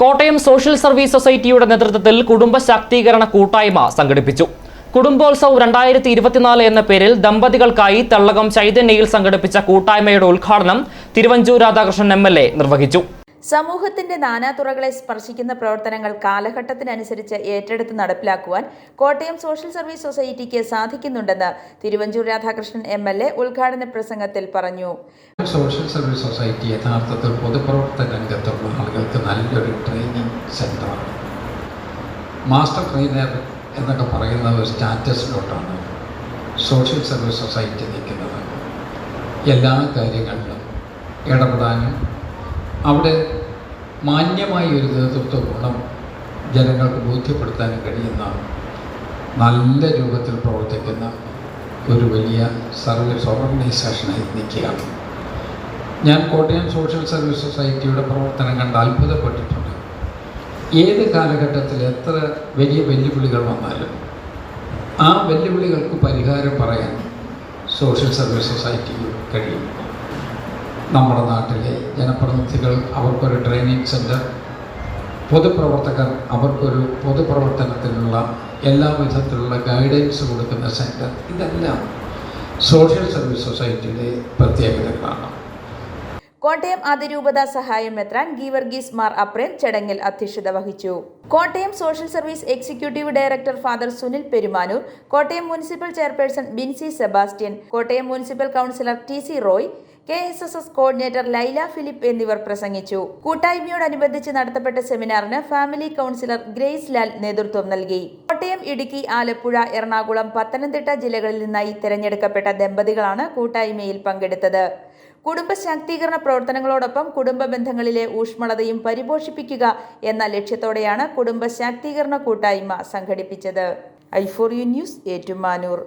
Kottayam social service സൊസൈറ്റിയുടെ നേതൃത്വത്തിൽ കുടുംബ ശാക്തീകരണ കൂട്ടായ്മ സംഘടിപ്പിച്ചു. കുടുംബോത്സവ് രണ്ടായിരത്തി ഇരുപത്തിനാല് എന്ന പേരിൽ ദമ്പതികൾക്കായി തള്ളകം ചൈതന്യയിൽ സംഘടിപ്പിച്ച കൂട്ടായ്മയുടെ ഉദ്ഘാടനം തിരുവഞ്ചൂർ രാധാകൃഷ്ണൻ എം നിർവഹിച്ചു. സമൂഹത്തിന്റെ നാനാതുറകളെ സ്പർശിക്കുന്ന പ്രവർത്തനങ്ങൾ കാലഘട്ടത്തിനനുസരിച്ച് ഏറ്റെടുത്ത് നടപ്പിലാക്കുവാൻ കോട്ടയം സോഷ്യൽ സർവീസ് സൊസൈറ്റിക്ക് സാധിക്കുന്നുണ്ടെന്ന് Thiruvanchoor Radhakrishnan M L A ഉദ്ഘാടന പ്രസംഗത്തിൽ പറഞ്ഞു. സോഷ്യൽ സർവീസ് സൊസൈറ്റി യഥാർത്ഥത്തിൽ പൊതുപ്രവർത്തന രംഗത്തുള്ള ആളുകൾക്ക് നല്ലൊരു ട്രെയിനിങ് സെന്ററാണ് മാസ്റ്റർ ട്രെയിനർ എന്നൊക്കെ പറയുന്ന ഒരു സ്റ്റാറ്റസിലോട്ടാണ് സോഷ്യൽ സർവീസ് സൊസൈറ്റി നിൽക്കുന്നത്. എല്ലാ കാര്യങ്ങളിലും ഇടപെടാനും അവിടെ മാന്യമായ ഒരു നേതൃത്വ ഗുണം ജനങ്ങൾക്ക് ബോധ്യപ്പെടുത്താനും കഴിയുന്ന നല്ല രൂപത്തിൽ പ്രവർത്തിക്കുന്ന ഒരു വലിയ സർവീസ് ഓർഗനൈസേഷനായി നിൽക്കുകയാണ്. ഞാൻ കോട്ടയം സോഷ്യൽ സർവീസ് സൊസൈറ്റിയുടെ പ്രവർത്തനം കണ്ട് അത്ഭുതപ്പെട്ടിട്ടുണ്ട്. ഏത് കാലഘട്ടത്തിൽ എത്ര വലിയ വെല്ലുവിളികൾ വന്നാലും ആ വെല്ലുവിളികൾക്ക് പരിഹാരം പറയാൻ സോഷ്യൽ സർവീസ് സൊസൈറ്റിക്ക് കഴിയും. നമ്മുടെ നാട്ടിലെ ജനപ്രതിനിധികൾ അവർക്കൊരു ട്രെയിനിങ് സെന്റർ പൊതുപ്രവർത്തകർ അവർക്കൊരു പൊതുപ്രവർത്തനത്തിനുള്ള എല്ലാ വിധത്തിലുള്ള ഗൈഡൻസ് കൊടുക്കുന്ന സെന്റർ ഇതെല്ലാം സോഷ്യൽ സർവീസ് സൊസൈറ്റിയുടെ പ്രത്യേകതകളാണ്. കോട്ടയം അതിരൂപത സഹായം മെത്രാൻ ഗീവർഗീസ് മാർ അപ്രേം ചടങ്ങിൽ അധ്യക്ഷത വഹിച്ചു. Kottayam social service executive director father Sunil Perumanoor Kottayam municipal chairperson Binsy Sebastian Kottayam municipal councillor T C Roy K S S S coordinator Laila Philip എന്നിവർ പ്രസംഗിച്ചു. കൂട്ടായ്മയോടനുബന്ധിച്ച് നടത്തപ്പെട്ട സെമിനാറിന് ഫാമിലി കൗൺസിലർ ഗ്രേസ് ലാൽ നേതൃത്വം നൽകി. കോട്ടയം ഇടുക്കി ആലപ്പുഴ എറണാകുളം പത്തനംതിട്ട ജില്ലകളിൽ നിന്നായി തിരഞ്ഞെടുക്കപ്പെട്ട ദമ്പതികളാണ് കൂട്ടായ്മയിൽ പങ്കെടുത്തത്. കുടുംബ ശാക്തീകരണ പ്രവർത്തനങ്ങളോടൊപ്പം കുടുംബ ബന്ധങ്ങളിലെ ഊഷ്മളതയും പരിപോഷിപ്പിക്കുക എന്ന ലക്ഷ്യത്തോടെയാണ് കുടുംബ ശാക്തീകരണ കൂട്ടായ്മ സംഘടിപ്പിച്ചത്. I for U news Ettumanoor.